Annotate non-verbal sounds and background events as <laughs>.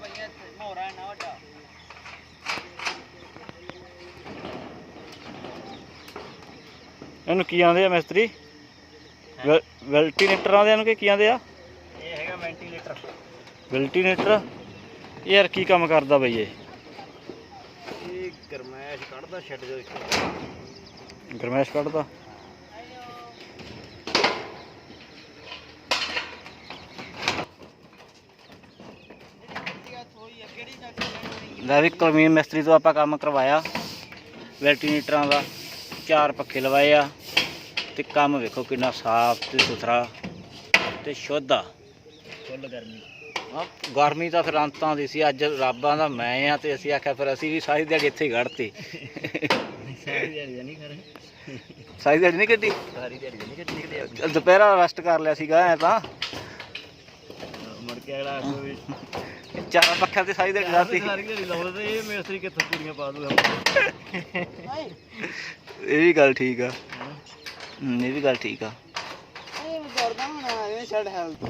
ਵੱਡਾ। ਇਹਨੂੰ ਕੀ ਆਂਦੇ ਆ ਮਿਸਤਰੀ? ਵੈਲਟੀਨੇਟਰ ਆਂਦੇ ਇਹਨੂੰ ਕਿ ਕੀ ਆਂਦੇ ਆ? ਇਹ ਹੈਗਾ ਵੈਂਟੀਲੇਟਰ। ਵੈਲਟੀਨੇਟਰ? ਇਹ ਯਾਰ ਕੀ ਕੰਮ ਕਰਦਾ ਬਈ ਇਹ? ਇਹ ਗਰਮੈਸ਼ ਕੱਢਦਾ ਛੱਡ ਜੋ ਗਰਮੈਸ਼ ਕੱਢਦਾ? ਲੈ ਵੀ ਕੁਲਵੀਨ ਮਿਸਤਰੀ ਤੋਂ ਆਪਾਂ ਕੰਮ ਕਰਵਾਇਆ। ਵੈਲਟੀਨੇਟਰਾਂ ਦਾ ਚਾਰ ਪੱਖੇ ਲਵਾਏ ਆ। ਤੇ ਕੰਮ ਵੇਖੋ ਕਿੰਨਾ ਸਾਫ਼ ਤੇ ਸੁਥਰਾ ਤੇ ਸ਼ੁੱਧ ਆ। ਫੁੱਲ ਗਰਮੀ। ਹਾਂ, ਗਰਮੀ ਤਾਂ ਫਿਰ ਅੰਤਾਂ ਦੀ ਸੀ ਅੱਜ ਰੱਬਾਂ ਦਾ ਮੈਂ ਆ ਤੇ ਅਸੀਂ ਆਖਿਆ ਫਿਰ ਅਸੀਂ ਵੀ ਸਾਰੀ ਦਿਹਾੜੀ ਇੱਥੇ ਹੀ ਕੱਢਤੀ ਸਾਰੀ ਦਿਹਾੜੀ ਨਹੀਂ ਖਰੇ ਸਾਰੀ ਦਿਹਾੜੀ ਨਹੀਂ ਕੱਢੀ ਸਾਰੀ ਦਿਹਾੜੀ ਨਹੀਂ ਕੱਢੀ ਨਿਕਲੇ ਚੱਲ ਦੁਪਹਿਰਾ ਰੈਸਟ ਕਰ ਲਿਆ ਸੀਗਾ ਐ ਤਾਂ। ਮੁੜ ਕੇ ਅਗਲਾ ਵੀ ਚਾਰ ਪੱਖਿਆਂ ਤੇ ਸਾਰੀ ਦਿਹਾੜੀ ਲਾਤੀ ਸਾਰੀ ਦਿਹਾੜੀ ਲਾਉਂਦੇ ਤੇ ਇਹ ਮੇਸਤਰੀ ਕਿੱਥੋਂ ਪੂਰੀਆਂ ਪਾ ਦੂਗਾ <laughs> ਇਹ ਵੀ ਗੱਲ ਠੀਕ ਆ। ਹਮ, ਇਹ ਵੀ ਗੱਲ ਠੀਕ ਆ। ਇਹ ਮੈਂ ਦੌੜਦਾ ਹੁਣ ਐਵੇਂ ਛੱਡ ਹੈਲਥ।